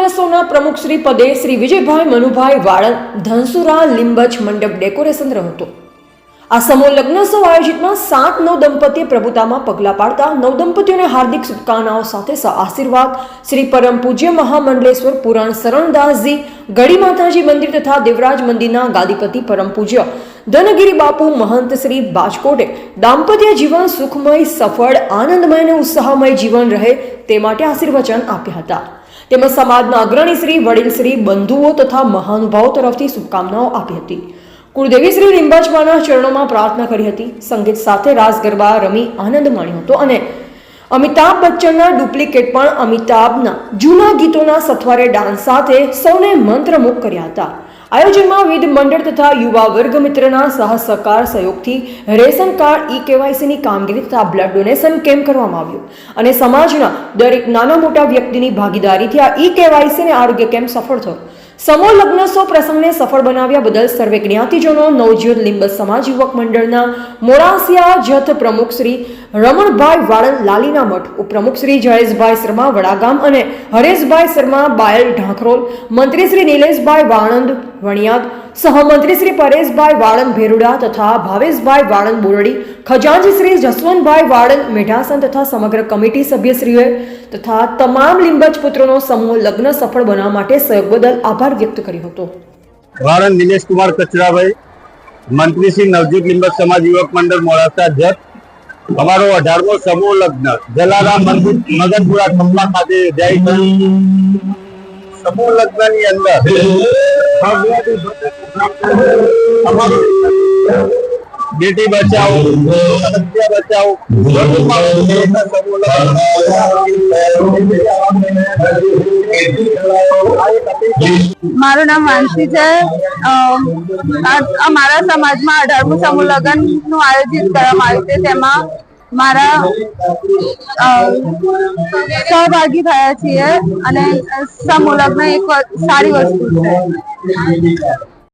લગ્નોત્સવના પ્રમુખ શ્રી પદે શ્રી વિજયભાઈ મનુભાઈ વાળંદ ધનસુરા લીંબચ મંડપ ડેકોરેશન હતો આ સમૂહ લગ્નોત્સવ આયોજિતમાં સાત નવ દંપતીએ પ્રભુતામાં પગલાં પાડતા નવ દંપતીઓને હાર્દિક શુભકામનાઓ સાથે આશીર્વાદ. શ્રી પરમ પૂજ્ય મહામંડલેશ્વર પુરાણ શરણદાસજી, ગઢી માતાજી મંદિર તથા દેવરાજ મંદિરના ગાદીપતિ પરમ પૂજ્ય. ધનગીરી બાપુ, મહંત શ્રી બાજકોટે દાંપત્ય જીવન સુખમય, સફળ, આનંદમય અને ઉત્સાહમય જીવન રહે તે માટે આશીર્વચન આપ્યા હતા. તેમજ સમાજના અગ્રણી શ્રી, વડીલ શ્રી, બંધુઓ તથા મહાનુભાવો તરફથી શુભકામનાઓ આપી હતી. કુળદેવી શ્રી રિંબાજમાના ચરણોમાં પ્રાર્થના કરી હતી. સંગીત સાથે રાસ, ગરબા, રમી આનંદ માણ્યો હતો અને અમિતાભ બચ્ચનના ડુપ્લિકેટ પણ અમિતાભના જૂના ગીતોના સથવારે ડાન્સ સાથે સૌને મંત્રમુગ્ધ કર્યા હતા. આયોજનમાં વિવિધ મંડળ તથા યુવા વર્ગ મિત્રના સહસહકાર સહયોગથી રેશન કાર્ડ ઈ કેવાયસીની કામગીરી તથા બ્લડ ડોનેશન કેમ્પ કરવામાં આવ્યું. અને સમાજના દરેક નાના મોટા વ્યક્તિની ભાગીદારીથી આ ઈ કેવાયસી અને આરોગ્ય કેમ્પ સફળ થયો. સમૂહ લગ્નોત્સવ પ્રસંગને સફળ બનાવ્યા બદલ સર્વે જ્ઞાતિજનો, નવજ્યોત લિંબ સમાજ યુવક મંડળના મોરાસિયા જથ પ્રમુખ શ્રી રમણભાઈ વાળંદ લાલીના મઠ, ઉપપ્રમુખ શ્રી જયેશભાઈ શર્મા વડાગામ અને હરેશભાઈ શર્મા બાયલ ઢાંકરોલ, મંત્રી શ્રી નિલેશભાઈ વાણંદ વણિયાદ સહમંત્રી શ્રી પરેશભાઈ વાળંદ ભેરુડા તથા ભાવેશભાઈ વાળંદ બોરડી, ખજાનજી શ્રી જસવંતભાઈ વાળંદ મેઢાસન તથા સમગ્ર કમિટી સભ્યશ્રીઓએ તથા તમામ લીંબજ પુત્રોનો સમૂહ લગ્ન સફળ બનાવવા માટે સહયોગ બદલ આભાર વ્યક્ત કર્યો હતો. વાળંદ દિનેશકુમાર કચરાભાઈ, મંત્રી શ્રી નવજીત લીંબત સમાજ યુવક મંડળ મોડાસા જત અમારો અઢારમો સમૂહ લગ્ન, જલારામ મંદિર, મગનપુરા ખંભા ખાતે જાય સમૂહ લગ્નની અંદર બેટી બચાવો બચાવો. મારું નામ વાંશી છે. અ, આ આ મારા સમાજમાં અઢારમું સમૂહ લગ્નનું આયોજિત કરવામાં આવ્યું છે. તેમાં મારા સહભાગી થયા છીએ અને સમૂહ લગ્ન એક સારી વસ્તુ છે.